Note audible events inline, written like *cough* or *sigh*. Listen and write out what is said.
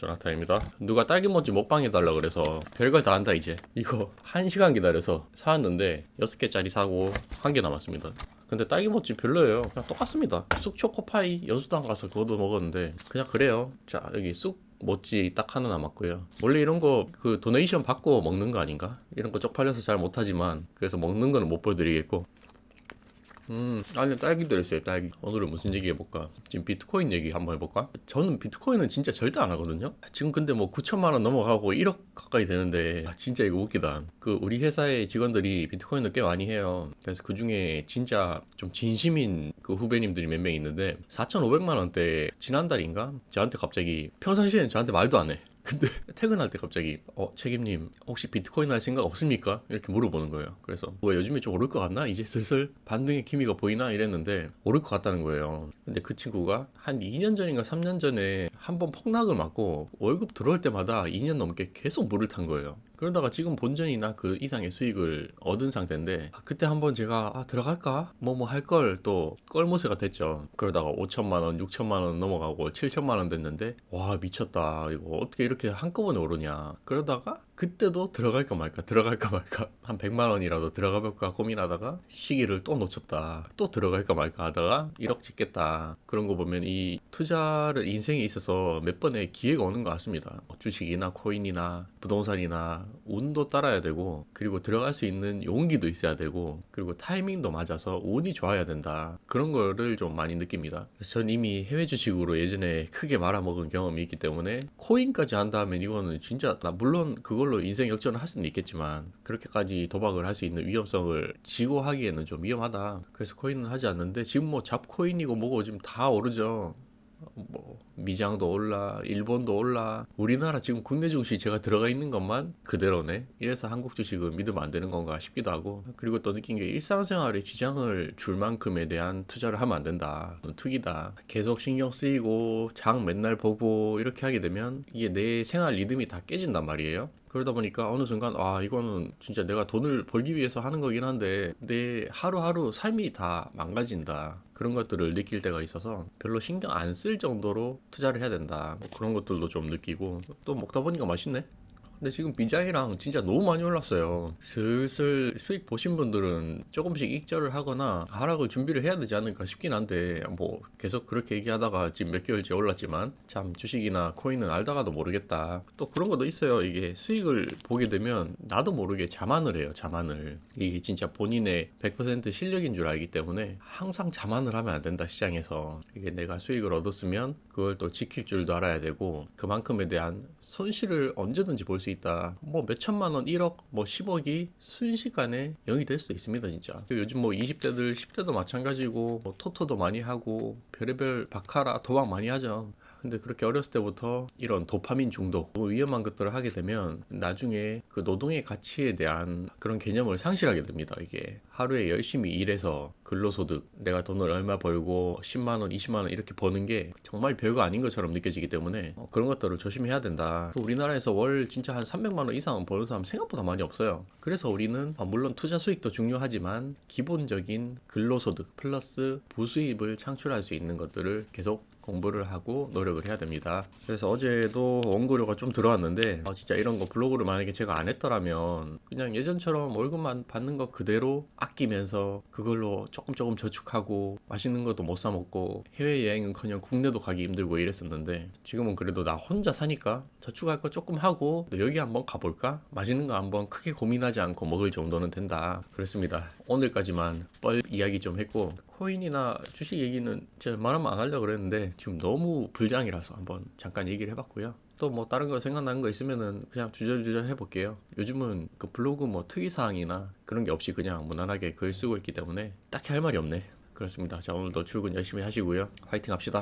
조나타입니다. 누가 딸기모찌 먹방 해달라 그래서 별걸 다 한다 이제. 이거 1시간 기다려서 사왔는데 6개짜리 사고 한 개 남았습니다. 근데 딸기모찌 별로예요. 그냥 똑같습니다. 쑥 초코파이 여수당 가서 그것도 먹었는데 그냥 그래요. 자 여기 쑥 모찌 딱 하나 남았고요. 원래 이런 거 그 도네이션 받고 먹는 거 아닌가? 이런 거 쪽팔려서 잘 못하지만 그래서 먹는 거는 못 보여드리겠고 음, 안에 딸기 들었어요, 딸기. 오늘은 무슨 얘기 해볼까? 지금 비트코인 얘기 한번 해볼까? 저는 비트코인은 진짜 절대 안 하거든요? 지금 근데 뭐 9천만 원 넘어가고 1억 가까이 되는데, 아, 진짜 이거 웃기다. 그, 우리 회사의 직원들이 비트코인을 꽤 많이 해요. 그래서 그 중에 진짜 좀 진심인 그 후배님들이 몇 명 있는데, 4,500만 원대 지난달인가? 저한테 갑자기, 평상시에는 저한테 말도 안 해. 근데 *laughs* 퇴근할 때 갑자기 어 책임님 혹시 비트코인 할 생각 없습니까? 이렇게 물어보는 거예요. 그래서 뭐 요즘에 좀 오를 것 같나? 이제 슬슬 반등의 기미가 보이나 이랬는데 오를 것 같다는 거예요. 근데 그 친구가 한 2년 전인가 3년 전에 한 번 폭락을 맞고 월급 들어올 때마다 2년 넘게 계속 물을 탄 거예요. 그러다가 지금 본전이나 그 이상의 수익을 얻은 상태인데 아, 그때 한번 제가 아, 들어갈까? 뭐 뭐 할 걸 또 껄모세가 됐죠. 그러다가 5천만 원, 6천만 원 넘어가고 7천만 원 됐는데 와 미쳤다. 이거 어떻게 이렇게 한꺼번에 오르냐. 그러다가 그때도 들어갈까 말까 들어갈까 말까 *laughs* 한 100만 원이라도 들어가 볼까 고민하다가 시기를 또 놓쳤다. 또 들어갈까 말까 하다가 1억 찍겠다. 그런 거 보면 이 투자를 인생에 있어서 몇 번의 기회가 오는 것 같습니다. 뭐 주식이나 코인이나 부동산이나 운도 따라야 되고 그리고 들어갈 수 있는 용기도 있어야 되고 그리고 타이밍도 맞아서 운이 좋아야 된다. 그런 거를 좀 많이 느낍니다. 전 이미 해외 주식으로 예전에 크게 말아먹은 경험이 있기 때문에 코인까지 한다면 이거는 진짜 나 물론 그걸 로 인생 역전을 할 수는 있겠지만 그렇게까지 도박을 할 수 있는 위험성을 지고 하기에는 좀 위험하다. 그래서 코인은 하지 않는데 지금 뭐 잡코인이고 뭐고 지금 다 오르죠. 뭐 미장도 올라 일본도 올라. 우리나라 지금 국내 증시 제가 들어가 있는 것만 그대로네. 이래서 한국 주식은 믿으면 안 되는 건가 싶기도 하고. 그리고 또 느낀 게 일상생활에 지장을 줄 만큼에 대한 투자를 하면 안 된다. 투기다. 계속 신경 쓰이고 장 맨날 보고 이렇게 하게 되면 이게 내 생활 리듬이 다 깨진단 말이에요 그러다 보니까 어느 순간 아 이거는 진짜 내가 돈을 벌기 위해서 하는 거긴 한데 내 하루하루 삶이 다 망가진다. 그런 것들을 느낄 때가 있어서 별로 신경 안 쓸 정도로 투자를 해야 된다. 뭐 그런 것들도 좀 느끼고 또 먹다 보니까 맛있네 근데 지금 비장이랑 진짜 너무 많이 올랐어요. 슬슬 수익 보신 분들은 조금씩 익절을 하거나 하락을 준비를 해야 되지 않을까 싶긴 한데 뭐 계속 그렇게 얘기하다가 지금 몇 개월째 올랐지만 참 주식이나 코인은 알다가도 모르겠다. 또 그런 것도 있어요. 이게 수익을 보게 되면 나도 모르게 자만을 해요. 자만을. 이게 진짜 본인의 100% 실력인 줄 알기 때문에 항상 자만을 하면 안 된다 시장에서. 이게 내가 수익을 얻었으면 그걸 또 지킬 줄도 알아야 되고 그만큼에 대한 손실을 언제든지 볼 수 있다. 뭐 몇천만 원, 1억, 뭐 10억이 순식간에 0이 될 수도 있습니다, 진짜. 그리고 요즘 뭐 20대들, 10대도 마찬가지고 뭐 토토도 많이 하고 별의별 바카라 도박 많이 하죠. 근데 그렇게 어렸을 때부터 이런 도파민 중독, 뭐 위험한 것들을 하게 되면 나중에 그 노동의 가치에 대한 그런 개념을 상실하게 됩니다. 이게 하루에 열심히 일해서 근로소득, 내가 돈을 얼마 벌고 10만 원, 20만 원 이렇게 버는 게 정말 별거 아닌 것처럼 느껴지기 때문에 어, 그런 것들을 조심해야 된다. 또 우리나라에서 월 진짜 한 300만 원 이상은 버는 사람 생각보다 많이 없어요. 그래서 우리는 어, 물론 투자 수익도 중요하지만 기본적인 근로소득 플러스 부수입을 창출할 수 있는 것들을 계속 공부를 하고 노력을 해야 됩니다. 그래서 어제도 원고료가 좀 들어왔는데 아, 진짜 이런 거 블로그를 만약에 제가 안 했더라면 그냥 예전처럼 월급만 받는 거 그대로 아끼면서 그걸로 조금 조금 저축하고 맛있는 것도 못 사 먹고 해외 여행은커녕 국내도 가기 힘들고 이랬었는데 지금은 그래도 나 혼자 사니까 저축할 거 조금 하고 또 여기 한번 가볼까? 맛있는 거 한번 크게 고민하지 않고 먹을 정도는 된다. 그렇습니다. 오늘까지만 뻘 이야기 좀 했고 코인이나 주식 얘기는 제가 말하면 안 하려고 그랬는데 지금 너무 불장이라서 한번 잠깐 얘기를 해봤고요. 또 뭐 다른 거 생각나는 거 있으면은 그냥 주저주저 해볼게요. 요즘은 그 블로그 뭐 특이사항이나 그런 게 없이 그냥 무난하게 글 쓰고 있기 때문에 딱히 할 말이 없네. 그렇습니다. 자 오늘도 출근 열심히 하시고요. 화이팅 합시다.